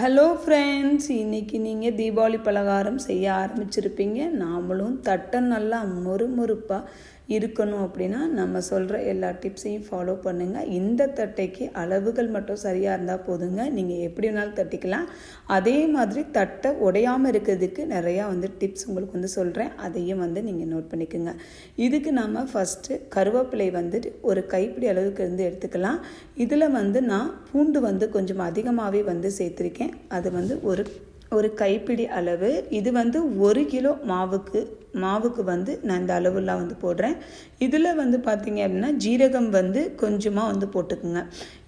Hello friends இன்னைக்கு நீங்கள் தீபாவளி பலகாரம் செய்ய ஆரம்பிச்சிருப்பீங்க. நாமளும் தட்டை நல்லா மொறுமொறுப்பாக இருக்கணும் அப்படின்னா நம்ம சொல்கிற எல்லா டிப்ஸையும் ஃபாலோ பண்ணுங்கள் இந்த தட்டைக்கு அளவுகள் மட்டும் சரியாக இருந்தால் போதுங்க. நீங்கள் எப்படி வேணாலும் தட்டிக்கலாம். அதே மாதிரி தட்டை உடையாமல் இருக்கிறதுக்கு நிறையா வந்து டிப்ஸ் உங்களுக்கு வந்து சொல்கிறேன் அதையும் வந்து நீங்கள் நோட் பண்ணிக்கோங்க. இதுக்கு நம்ம ஃபஸ்ட்டு கருவேப்பிலை வந்துட்டு ஒரு கைப்பிடி அளவுக்கு இருந்து எடுத்துக்கலாம். இதில் வந்து நான் பூண்டு வந்து கொஞ்சம் அதிகமாகவே வந்து சேர்த்துருக்கேன். அது வந்து ஒரு ஒரு கைப்பிடி அளவு. இது வந்து ஒரு கிலோ மாவுக்கு மாவுக்கு வந்து நான் இந்த அளவுலாம் வந்து போடுறேன். இதில் வந்து பார்த்தீங்க அப்படின்னா ஜீரகம் வந்து கொஞ்சமாக வந்து போட்டுக்குங்க.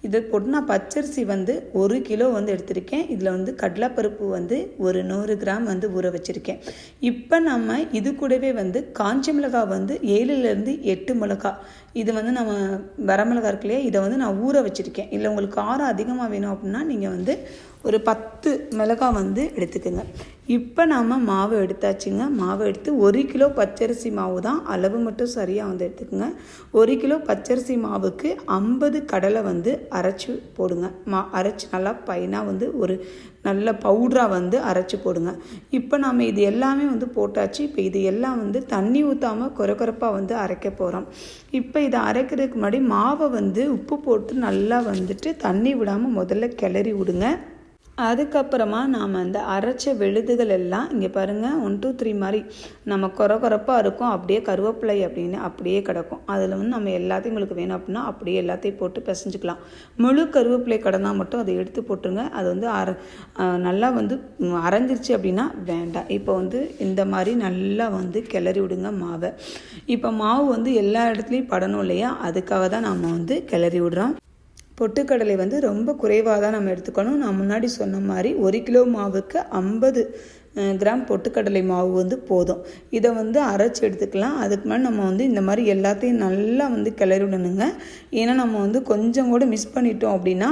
இதை போட்டு நான் பச்சரிசி வந்து ஒரு கிலோ வந்து எடுத்திருக்கேன். இதில் வந்து கடலைப்பருப்பு வந்து ஒரு நூறு கிராம் வந்து ஊற வச்சுருக்கேன். இப்போ நம்ம இது கூடவே வந்து காஞ்ச மிளகாய் வந்து ஏழுலேருந்து எட்டு மிளகா இது வந்து நம்ம வரமிளகா இருக்கு இல்லையா? இதை வந்து நான் ஊற வச்சுருக்கேன். இல்லை உங்களுக்கு காரம் அதிகமாக வேணும் அப்படின்னா நீங்கள் வந்து ஒரு பத்து மிளகாய் வந்து எடுத்துக்கோங்க. இப்போ நாம் மாவு எடுத்தாச்சுங்க. மாவு எடுத்து ஒரு கிலோ பச்சரிசி மாவு தான் அளவு மட்டும் சரியாக வந்து எடுத்துக்கோங்க. ஒரு கிலோ பச்சரிசி மாவுக்கு ஐம்பது கடலை வந்து அரைச்சி போடுங்க. மா அரைச்சி நல்லா பையனாக வந்து ஒரு நல்ல பவுட்ராக வந்து அரைச்சி போடுங்க. இப்போ நாம் இது எல்லாமே வந்து போட்டாச்சு. இப்போ இது எல்லாம் வந்து தண்ணி ஊற்றாமல் குறக்குறப்பாக வந்து அரைக்க போகிறோம் இப்போ இதை அரைக்கிறதுக்கு முன்னாடி மாவை வந்து உப்பு போட்டு நல்லா வந்துட்டு தண்ணி விடாமல் முதல்ல கிளறி விடுங்க. அதுக்கப்புறமா நாம் அந்த அரைச்ச விழுதுகள் எல்லாம் இங்கே பாருங்கள் ஒன் டூ த்ரீ மாதிரி நம்ம குறை குறைப்பாக இருக்கும். அப்படியே கருவேப்பிலை அப்படின்னு அப்படியே கிடக்கும். அதில் வந்து நம்ம எல்லாத்தையும் உங்களுக்கு வேணும் அப்படின்னா அப்படியே எல்லாத்தையும் போட்டு பிசைஞ்சிக்கலாம். முழு கருவேப்பிலை கடந்தால் மட்டும் அதை எடுத்து போட்டுருங்க. அது வந்து அரை நல்லா வந்து அரைஞ்சிருச்சு அப்படின்னா வேண்டாம். இப்போ வந்து இந்த மாதிரி நல்லா வந்து கிளறி விடுங்க மாவை. இப்போ மாவு வந்து எல்லா இடத்துலையும் படணும் இல்லையா? அதுக்காக தான் நம்ம வந்து கிளறி விடுறோம். பொட்டுக்கடலை வந்து ரொம்ப குறைவாக தான் நம்ம எடுத்துக்கணும். நான் முன்னாடி சொன்ன மாதிரி ஒரு கிலோ மாவுக்கு ஐம்பது கிராம் பொட்டுக்கடலை மாவு வந்து போதும். இதை வந்து அரைச்சி எடுத்துக்கலாம். அதுக்கு மேலே நம்ம வந்து இந்த மாதிரி எல்லாத்தையும் நல்லா வந்து கிளறி விடணுங்க ஏன்னா நம்ம வந்து கொஞ்சம் கூட மிஸ் பண்ணிட்டோம் அப்படின்னா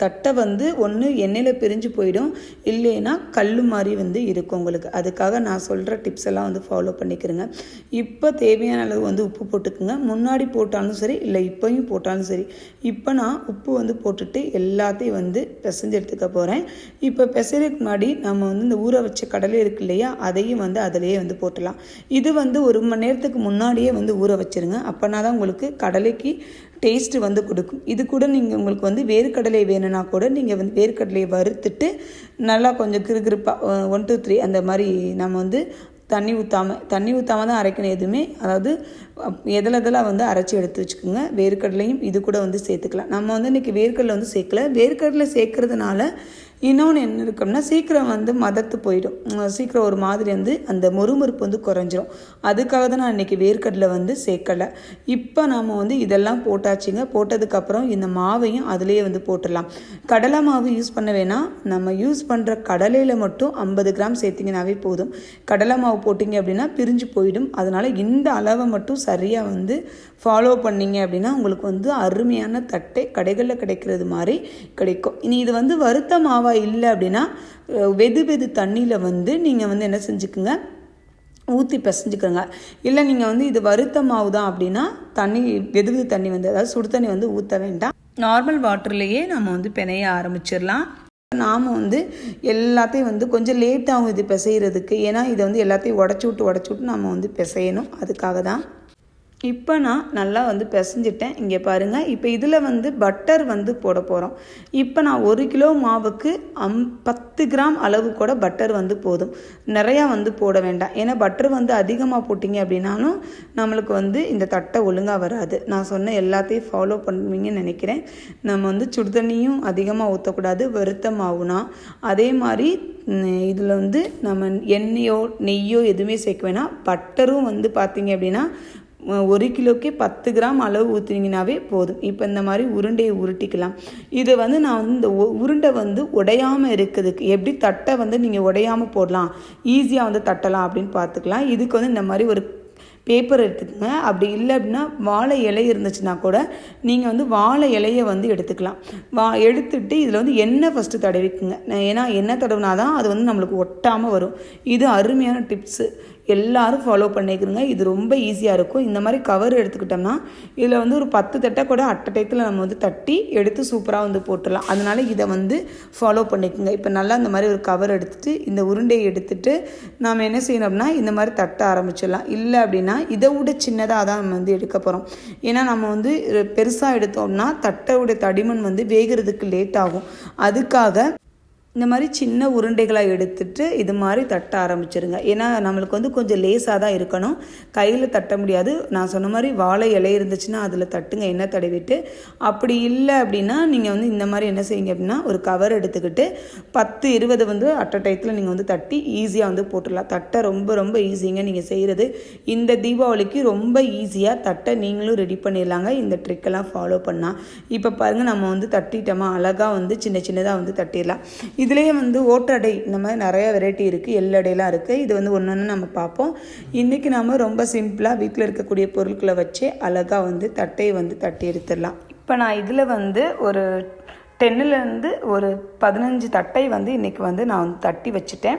தட்டை வந்து ஒன்று எண்ணெயில் பிரிஞ்சு போயிடும். இல்லைன்னா கல் மாதிரி வந்து இருக்கும் உங்களுக்கு. அதுக்காக நான் சொல்கிற டிப்ஸ் எல்லாம் வந்து ஃபாலோ பண்ணிக்கிறேங்க. இப்போ தேவையான அளவு வந்து உப்பு போட்டுக்குங்க. முன்னாடி போட்டாலும் சரி இல்லை இப்போயும் போட்டாலும் சரி. இப்போ நான் உப்பு வந்து போட்டுட்டு எல்லாத்தையும் வந்து பிசைஞ்சு எடுத்துக்க போகிறேன் இப்போ பிசைறதுக்கு முன்னாடி நம்ம வந்து இந்த ஊற வச்ச கடலை இருக்கு இல்லையா அதையும் வந்து அதிலேயே வந்து போட்டலாம் இது வந்து ஒரு மணி நேரத்துக்கு முன்னாடியே வந்து ஊற வச்சுருங்க. அப்போனா தான் உங்களுக்கு கடலைக்கு டேஸ்ட்டு வந்து கொடுக்கும். இது கூட நீங்கள் உங்களுக்கு வந்து வேர்க்கடலை வேணும்னா கூட நீங்கள் வந்து வேர்க்கடலையை வறுத்துட்டு நல்லா கொஞ்சம் கிருகிருப்பாக ஒன் டூ த்ரீ அந்த மாதிரி நம்ம வந்து தண்ணி ஊற்றாமல் தண்ணி ஊற்றாம தான் அரைக்கணும் எதுவுமே. அதாவது எதில் இதெல்லாம் வந்து அரைச்சி எடுத்து வச்சுக்கோங்க. வேர்க்கடலையும் இது கூட வந்து சேர்த்துக்கலாம். நம்ம வந்து இன்றைக்கி வேர்க்கடலை வந்து சேர்க்கல. வேர்க்கடலை சேர்க்கறதுனால இன்னொன்று என்ன இருக்கும்னா சீக்கிரம் வந்து மதத்து போயிடும். சீக்கிரம் ஒரு மாதிரி வந்து அந்த மொறுமொறுப்பு வந்து குறைஞ்சிரும். அதுக்காக தான் நான் இன்றைக்கி வேர்க்கடலை வந்து சேர்க்கலை. இப்போ நாம் வந்து இதெல்லாம் போட்டாச்சுங்க. போட்டதுக்கப்புறம் இந்த மாவையும் அதிலேயே வந்து போட்டுடலாம். கடலை மாவு யூஸ் பண்ண வேணாம். நம்ம யூஸ் பண்ணுற கடலையில் மட்டும் ஐம்பது கிராம் சேர்த்திங்கனாவே போதும். கடலை மாவு போட்டிங்க அப்படின்னா பிரிஞ்சு போயிடும். அதனால் இந்த அளவை மட்டும் சரியாக வந்து ஃபாலோ பண்ணிங்க அப்படின்னா உங்களுக்கு வந்து அருமையான தட்டை கடைகளில் கிடைக்கிறது மாதிரி கிடைக்கும். இனி இது வந்து வருத்த மாவாக இல்லை அப்படின்னா வெது வெது தண்ணியில் வந்து நீங்கள் வந்து என்ன செஞ்சுக்குங்க? ஊற்றி பிசைஞ்சுக்கோங்க. இல்லை நீங்கள் வந்து இது வருத்த மாவு தான் அப்படின்னா தண்ணி வெது வெது தண்ணி வந்து அதாவது சுடு தண்ணி வந்து ஊற்ற வேண்டாம். நார்மல் வாட்டர்லேயே நம்ம வந்து பிணைய ஆரம்பிச்சிடலாம். நாம் வந்து எல்லாத்தையும் வந்து கொஞ்சம் லேட்டாகும் இது பிசைகிறதுக்கு ஏன்னா இதை வந்து எல்லாத்தையும் உடச்சி விட்டு உடச்சி விட்டு நம்ம வந்து பிசையணும். அதுக்காக தான். இப்போ நான் நல்லா வந்து பிசைஞ்சிட்டேன். இங்கே பாருங்கள் இப்போ இதில் வந்து பட்டர் வந்து போட போகிறோம் இப்போ நான் ஒரு கிலோ மாவுக்கு அம் பத்து கிராம் அளவு கூட பட்டர் வந்து போதும். நிறையா வந்து போட வேண்டாம். ஏன்னா பட்டர் வந்து அதிகமாக போட்டிங்க அப்படின்னாலும் நம்மளுக்கு வந்து இந்த தட்டை ஒழுங்காக வராது. நான் சொன்ன எல்லாத்தையும் ஃபாலோ பண்ணுவீங்கன்னு நினைக்கிறேன். நம்ம வந்து சுடுதண்ணியும் அதிகமாக ஊற்றக்கூடாது. வெறுத்த மாவுனா. அதே மாதிரி இதில் வந்து நம்ம எண்ணெயோ நெய்யோ எதுவுமே சேர்க்க வேணாம். பட்டரும் வந்து பார்த்திங்க அப்படின்னா ஒரு கிலோக்கே பத்து கிராம் அளவு ஊற்றுனீங்கனாவே போதும். இப்போ இந்த மாதிரி உருண்டையை உருட்டிக்கலாம். இது வந்து நான் வந்து இந்த உருண்டை வந்து உடையாமல் இருக்கிறதுக்கு எப்படி தட்டை வந்து நீங்கள் உடையாமல் போடலாம் ஈஸியாக வந்து தட்டலாம் அப்படின்னு பார்த்துக்கலாம். இதுக்கு வந்து இந்த மாதிரி ஒரு பேப்பர் எடுத்துக்கோங்க. அப்படி இல்லை அப்படின்னா வாழை இலை இருந்துச்சுன்னா கூட நீங்கள் வந்து வாழை இலையை வந்து எடுத்துக்கலாம். வா எடுத்துட்டு இதில் வந்து எண்ணெய் ஃபஸ்ட்டு தடவிக்குங்க. ஏன்னா எண்ணெய் தடவினா தான் அது வந்து நம்மளுக்கு ஒட்டாமல் வரும். இது அருமையான டிப்ஸு எல்லாரும் ஃபாலோ பண்ணிக்கிறோங்க இது ரொம்ப ஈஸியாக இருக்கும். இந்த மாதிரி கவர் எடுத்துக்கிட்டோம்னா இதில் வந்து ஒரு பத்து தட்டை கூட அட்ட டயத்தில் நம்ம வந்து தட்டி எடுத்து சூப்பராக வந்து போட்டுடலாம். அதனால் இதை வந்து ஃபாலோ பண்ணிக்கோங்க. இப்போ நல்லா இந்த மாதிரி ஒரு கவர் எடுத்துகிட்டு இந்த உருண்டையை எடுத்துட்டு நாம் என்ன செய்யணும் அப்படின்னா இந்த மாதிரி தட்ட ஆரம்பிச்சிடலாம். இல்லை அப்படின்னா இதை விட சின்னதாக தான் நம்ம வந்து எடுக்க போகிறோம் ஏன்னா நம்ம வந்து பெருசாக எடுத்தோம்னா தட்டையோட தடிமன் வந்து வேகிறதுக்கு லேட் ஆகும். அதுக்காக இந்த மாதிரி சின்ன உருண்டைகளாக எடுத்துட்டு இது மாதிரி தட்ட ஆரம்பிச்சிருங்க. ஏன்னா நம்மளுக்கு வந்து கொஞ்சம் லேசாக தான் இருக்கணும். கையில் தட்ட முடியாது. நான் சொன்ன மாதிரி வாழை இலை இருந்துச்சுன்னா அதில் தட்டுங்க எண்ணெய் தடவிட்டு. அப்படி இல்லை அப்படின்னா நீங்கள் வந்து இந்த மாதிரி என்ன செய்யுங்க அப்படின்னா ஒரு கவர் எடுத்துக்கிட்டு பத்து இருபது வந்து அட்ட டயத்தில் நீங்கள் வந்து தட்டி ஈஸியாக வந்து போட்டுடலாம். தட்டை ரொம்ப ரொம்ப ஈஸிங்க நீங்கள் செய்கிறது இந்த தீபாவளிக்கு ரொம்ப ஈஸியாக தட்டை நீங்களும் ரெடி பண்ணிடலாங்க. இந்த ட்ரிக்கெல்லாம் ஃபாலோ பண்ணால் இப்போ பாருங்கள் நம்ம வந்து தட்டிட்டோமா? அழகாக வந்து சின்ன சின்னதாக வந்து தட்டிடலாம். இதுலேயே வந்து ஓட்டடை இந்த மாதிரி நிறைய வெரைட்டி இருக்குது எள்ளடையெல்லாம் இருக்குது இது வந்து ஒன்று ஒன்று நம்ம பார்ப்போம். இன்றைக்கி நம்ம ரொம்ப சிம்பிளாக வீட்டில் இருக்கக்கூடிய பொருட்களை வச்சு அழகாக வந்து தட்டையை வந்து தட்டி எடுத்துடலாம். இப்போ நான் இதில் வந்து ஒரு டென்னுலேருந்து ஒரு பதினஞ்சு தட்டை வந்து இன்றைக்கி வந்து நான் வந்து தட்டி வச்சுட்டேன்.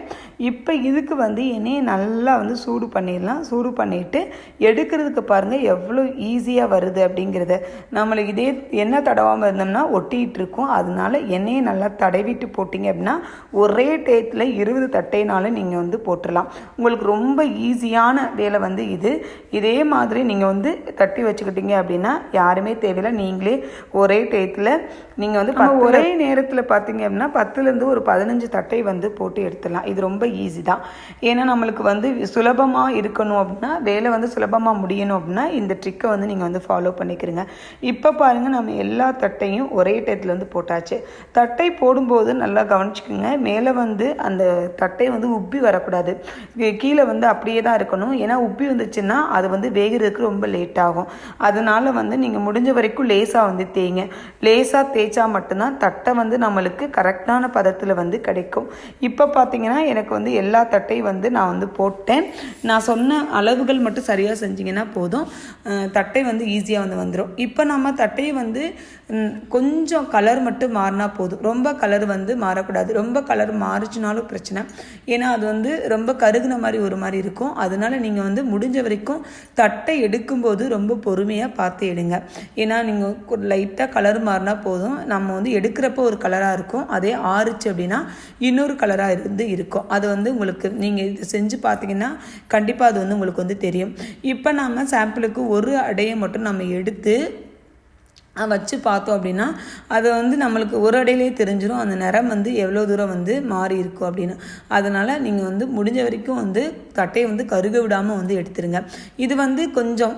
இப்போ இதுக்கு வந்து எண்ணெயை நல்லா வந்து சூடு பண்ணிடலாம். சூடு பண்ணிவிட்டு எடுக்கிறதுக்கு பாருங்கள் எவ்வளோ ஈஸியாக வருது அப்படிங்கிறத. நம்மளுக்கு இதே எண்ணெய் தடவாமல் இருந்தோம்னா ஒட்டிகிட்டு இருக்கும். அதனால எண்ணெயை நல்லா தடவிட்டு போட்டிங்க அப்படின்னா ஒரே டேத்தில் இருபது தட்டைனாலும் நீங்கள் வந்து போட்டுடலாம். உங்களுக்கு ரொம்ப ஈஸியான வேலை வந்து இது. இதே மாதிரி நீங்கள் வந்து தட்டி வச்சுக்கிட்டீங்க அப்படின்னா யாருமே தேவையில்லை. நீங்களே ஒரே டேத்தில் நீங்கள் வந்து நம்ம ஒரே நேரத்தில் பார்த்தீங்க அப்படின்னா பத்துலேருந்து ஒரு பதினஞ்சு தட்டை வந்து போட்டு எடுத்துடலாம். இது ரொம்ப ஈஸி தான். ஏன்னா நம்மளுக்கு வந்து சுலபமாக இருக்கணும் அப்படின்னா வேலை வந்து சுலபமாக முடியணும் அப்படின்னா இந்த ட்ரிக்கை வந்து நீங்கள் வந்து ஃபாலோ பண்ணிக்கிறீங்க. இப்போ பாருங்கள் நம்ம எல்லா தட்டையும் ஒரே டயத்தில் வந்து போட்டாச்சு. தட்டை போடும்போது நல்லா கவனிச்சுக்கோங்க மேலே வந்து அந்த தட்டை வந்து உப்பி வரக்கூடாது. கீழே வந்து அப்படியே தான் இருக்கணும். ஏன்னா உப்பி வந்துச்சுன்னா அது வந்து வேகிறதுக்கு ரொம்ப லேட் ஆகும். அதனால வந்து நீங்கள் முடிஞ்ச வரைக்கும் லேசாக வந்து தேய்ங்க. லேசாக தேய்ச்சா மட்டும்தான் தட்டை வந்து நம்மளுக்கு கரெக்டான பதத்தில் வந்து கிடைக்கும். இப்போ பார்த்தீங்கன்னா எனக்கு வந்து எல்லா தட்டையும் வந்து நான் வந்து போட்டேன். நான் சொன்ன அளவுகள் மட்டும் சரியாக செஞ்சிங்கன்னா போதும். தட்டை வந்து ஈஸியாக வந்து வந்துடும் இப்போ நம்ம தட்டையை வந்து கொஞ்சம் கலர் மட்டும் மாறினா போதும். ரொம்ப கலர் வந்து மாறக்கூடாது. ரொம்ப கலர் மாறிச்சினாலும் பிரச்சனை. ஏன்னா அது வந்து ரொம்ப கருகுன மாதிரி ஒரு மாதிரி இருக்கும். அதனால நீங்கள் வந்து முடிஞ்ச வரைக்கும் தட்டை எடுக்கும்போது ரொம்ப பொறுமையாக பார்த்து எடுங்க. ஏன்னா நீங்கள் லைட்டாக கலர் மாறினா போதும். நம்ம வந்து எடுக்கிறப்போ ஒரு கலராக இருக்கும். அதே ஆறுச்சு அப்படின்னா இன்னொரு கலராக இருந்து இருக்கும். அது வந்து உங்களுக்கு நீங்கள் இது செஞ்சு பார்த்தீங்கன்னா கண்டிப்பாக அது வந்து உங்களுக்கு வந்து தெரியும். இப்போ நம்ம சாம்பிளுக்கு ஒரு அடையை மட்டும் நம்ம எடுத்து வச்சு பார்த்தோம் அப்படின்னா அது வந்து நம்மளுக்கு ஒரு அடையிலே தெரிஞ்சிடும் அந்த நிறம் வந்து எவ்வளோ தூரம் வந்து மாறி இருக்கும் அப்படின்னு. அதனால் நீங்கள் வந்து முடிஞ்ச வரைக்கும் வந்து தட்டையை வந்து கருக விடாமல் வந்து எடுத்துருங்க. இது வந்து கொஞ்சம்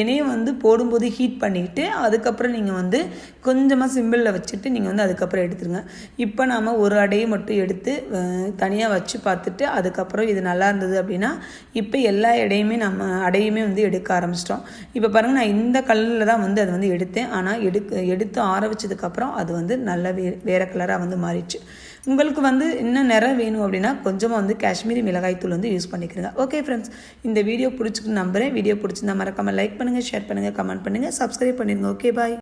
இணையை வந்து போடும்போது ஹீட் பண்ணிவிட்டு அதுக்கப்புறம் நீங்கள் வந்து கொஞ்சமாக சிம்பிளில் வச்சுட்டு நீங்கள் வந்து அதுக்கப்புறம் எடுத்துருங்க. இப்போ நாம் ஒரு அடையை மட்டும் எடுத்து தனியாக வச்சு பார்த்துட்டு அதுக்கப்புறம் இது நல்லா இருந்தது அப்படின்னா இப்போ எல்லா இடையுமே நம்ம அடையுமே வந்து எடுக்க ஆரம்பிச்சிட்டோம். இப்போ பாருங்கள் நான் இந்த கல்லில் தான் வந்து அதை வந்து எடுத்தேன். ஆனால் எடுக்க எடுத்து ஆற வச்சதுக்கப்புறம் அது வந்து நல்ல வே வேறு கலராக வந்து மாறிடுச்சு. உங்களுக்கு வந்து இன்னும் நிறம் வேணும் அப்படின்னா கொஞ்சமாக வந்து காஷ்மீரி மிளகாய்த்தூள் வந்து யூஸ் பண்ணிக்கிறங்க. ஓகே ஃப்ரெண்ட்ஸ் இந்த வீடியோ பிடிச்சிக்கு நம்புகிறேன் வீடியோ பிடிச்சிருந்தா மறக்காமல் லைக் பண்ணுங்கள் ஷேர் பண்ணுங்கள் கமெண்ட் பண்ணுங்கள் சப்ஸ்கிரைப் பண்ணிடுங்க ஓகே பாய்